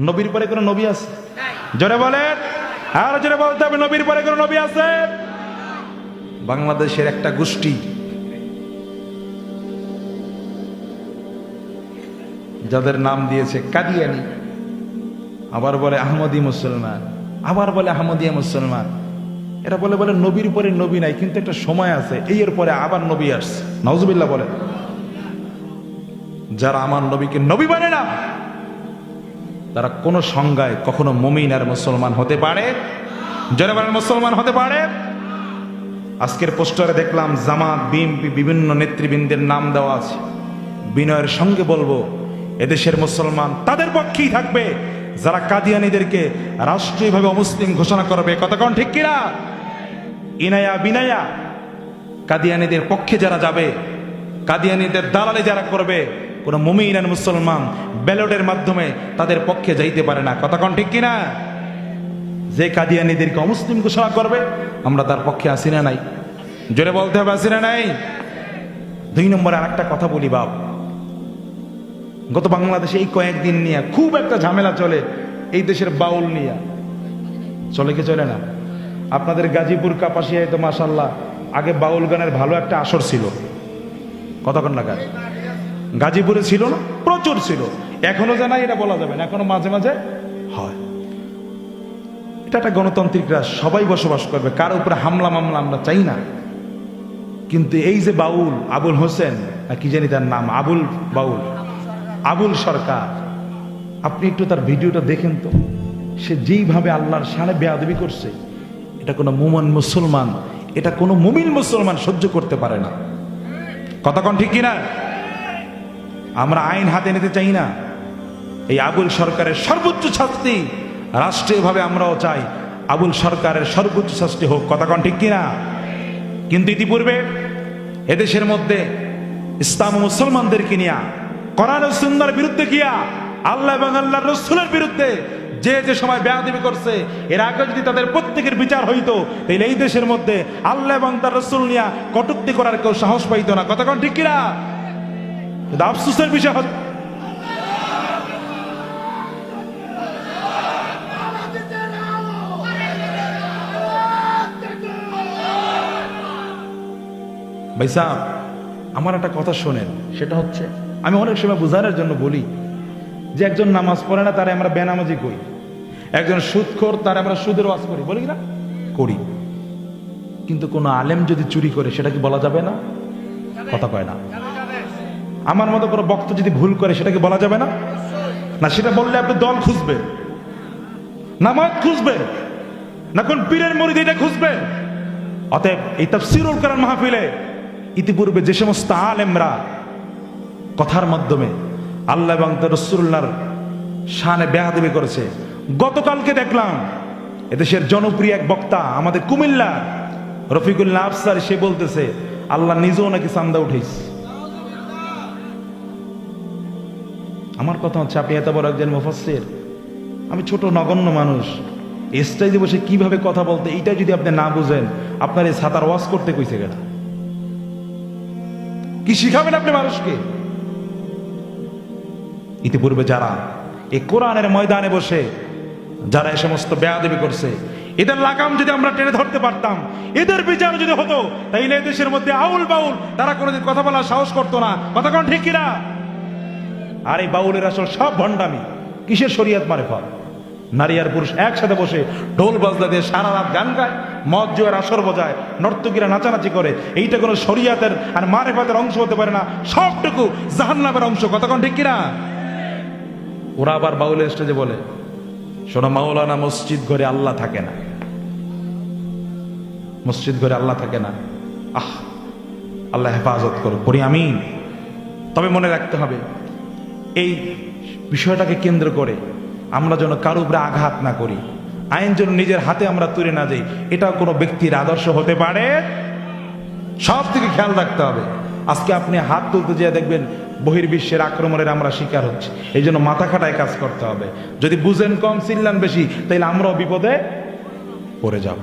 নবীর পরে কোনো নবী আছে? জোরে বলেন। আর জোরে বলতে হবে, নবীর পরে কোনো নবী আছে? বাংলাদেশের একটা গোষ্ঠী। যাদের নাম দিয়েছে কাদিয়ানি, আবার বলে আহমদি মুসলমান, আবার বলে আহমদিয়া মুসলমান। এরা বলে বলে নবীর পরে নবী নাই, কিন্তু একটা সময় আছে, এই এর পরে আবার নবী আসছে। নজবিল্লা বলে যারা আমার নবীকে নবী মানে না তারা কোনো সংজ্ঞায় কখনো মুমিন আর মুসলমান হতে পারে? বলেন, মুসলমান হতে পারে? আজকের পোস্টারে দেখলাম জামাত, বিএনপি, বিভিন্ন নেতৃবৃন্দের নাম দেওয়া আছে। বিনয়ের সঙ্গে বলব, এদেশের মুসলমান তাদের পক্ষেই থাকবে। যারা কাদিয়ানিদেরকে রাষ্ট্রীয়ভাবে অমুসলিম ঘোষণা করবে কতক্ষণ ঠিক কিনা? ইনায়া বিনায়া, কাদিয়ানিদের পক্ষে যারা যাবে, কাদিয়ানিদের দালালে যারা করবে কোন মুমিন আর মুসলমান ব্যালটের মাধ্যমে তাদের পক্ষে যাইতে পারে না। কতক্ষণ ঠিক কিনা? যে কাদিয়ানিদেরকে অমুসলিম ঘোষণা করবে, আমরা তার পক্ষে আসি না নাই। জোরে বলতে হবে আসি না নাই? দুই নম্বরে আর একটা কথা বলি বাপ। গত বাংলাদেশে এই কয়েকদিন নিয়ে খুব একটা ঝামেলা চলে এই দেশের বাউল নিয়ে। চলে কি চলে না? আপনাদের গাজীপুর, কাপাসিয়ায় তো মাসাল্লাহ আগে বাউল গানের ভালো একটা আসর ছিল। কতক্ষণ না গান গাজীপুরে ছিল না, প্রচুর ছিল। এখনও জানাই এটা বলা যাবে না। এখনও মাঝে মাঝে হয়। এটা একটা গণতান্ত্রিক রাষ্ট্র সবাই বসবাস করবে। কার উপরে হামলা মামলা আমরা চাই না। কিন্তু এই যে বাউল, আবুল হোসেন কি জানি তার নাম, আবুল বাউল, আবুল সরকার, আপনি একটু তার ভিডিওটা দেখেন তো। সে যেইভাবে আল্লাহর সানে বেয়াদবি করছে, এটা কোনো মুমন মুসলমান, এটা কোনো মুমিন মুসলমান সহ্য করতে পারে না। কতক্ষণ ঠিক কিনা? আমরা আইন হাতে নিতে চাই না। এই আবুল সরকারের সর্বোচ্চ শাস্তি রাষ্ট্রীয়ভাবে আমরাও চাই। আবুল সরকারের সর্বোচ্চ শাস্তি হোক কতক্ষণ ঠিক কিনা? কিন্তু ইতিপূর্বে এদেশের মধ্যে ইসলাম মুসলমানদেরকে নিয়া ও সুন্দর বিরুদ্ধে গিয়া আল্লাহ এবং আল্লাহ রসুলের বিরুদ্ধে যে যে সময় বেয়াদবি করছে, এর আগে যদি তাদের প্রত্যেকের বিচার হইতো তাহলে এই দেশের মধ্যে আল্লাহ এবং তার রসুল নিয়া কটুক্তি করার কেউ সাহস পাইতো না। কতক্ষণ ঠিক কিনা? কিন্তু আফসোসের বিষয় হচ্ছে ভাই সাহেব আমার একটা কথা শোনেন। সেটা হচ্ছে? আমি অনেক সময় বোঝানোর জন্য বলি যে একজন নামাজ পড়ে না তারে আমরা বেনামাজি করি। একজন সুদখোর তারে আমরা সুদের ওয়াজ করি। বলি না? করি। কিন্তু কোনো আলেম যদি চুরি করে সেটা কি বলা যাবে না? কথা কয় না। আমার মতো কোনো বক্ত যদি ভুল করে, সেটাকে বলা যাবে না? না, সেটা বললে আপনি দল খুঁজবেন। নামাজ খুঁজবে না, কোন পীরের মরিদ এটা খুঁজবে অতএব এই তাফসিরুল কোরআন মাহফিলে ইতিপূর্বে যে সমস্ত আলেমরা কথার মাধ্যমে আল্লাহ এবং রসুল্লাহর শানে বেহাদেবি করেছে। গতকালকে দেখলাম, এদেশের জনপ্রিয় এক বক্তা আমাদের কুমিল্লা রফিকুল্লাহ আফসার, সে বলতেছে, আল্লাহ নিজেও নাকি চান্দা উঠেছে আমার কথা হচ্ছে আপনি এত বড় একজন মুফাসসির। আমি ছোট, নগণ্য মানুষ। স্টেজে বসে কীভাবে কথা বলতে এইটা যদি আপনি না বুঝেন, আপনার এই ছাতার ওয়াশ করতে কইছে গেটা কি শিখাবেন আপনি মানুষকে? ইতিপূর্বে যারা এই কোরআনের ময়দানে বসে, যারা এ সমস্ত বেয়াদেবি করছে, এদের লাগাম যদি আমরা টেনে ধরতে পারতাম, এদের বিচার যদি হতো, তাইলে এই দেশের মধ্যে আউল বাউল, তারা কোনোদিন কথা বলার সাহস করতো না। কথা কোন ঠিক কিনা? আর এই বাউলের আসল সব ভণ্ডামি কিসের শরীয়ত মারে ফল? নারী আর পুরুষ একসাথে বসে ঢোল বাজনা দিয়ে সারা রাত গান গায়, মদ জোয়ার আসর বজায় নর্তকীরা নাচানাচি করে। এইটা কোনো শরিয়াতের আর মারেফাতের অংশ হতে পারে না। সবটুকু জাহান্নামের অংশ। কতক্ষণ ঠিক কিনা? ওরা আবার বাউলের স্টেজে বলে, শোনো, মাওলানা, মসজিদ ঘরে আল্লাহ থাকে না। মসজিদ ঘরে আল্লাহ থাকে না। আহ, আল্লাহ হেফাজত করো পড়ি আমি তবে মনে রাখতে হবে এই বিষয়টাকে কেন্দ্র করে আমরা যেন কারও উপরে আঘাত না করি। আইন যেন নিজের হাতে আমরা তুলে না যাই এটাও কোনো ব্যক্তির আদর্শ হতে পারে? সব থেকে খেয়াল রাখতে হবে। আজকে আপনি হাত তুলতে যেয়ে দেখবেন বহির্বিশ্বের আক্রমণের আমরা শিকার হচ্ছি। এই জন্য মাথা খাটায় কাজ করতে হবে। যদি বুঝেন কম, চিল্লান বেশি, তাইলে আমরাও বিপদে পড়ে যাব।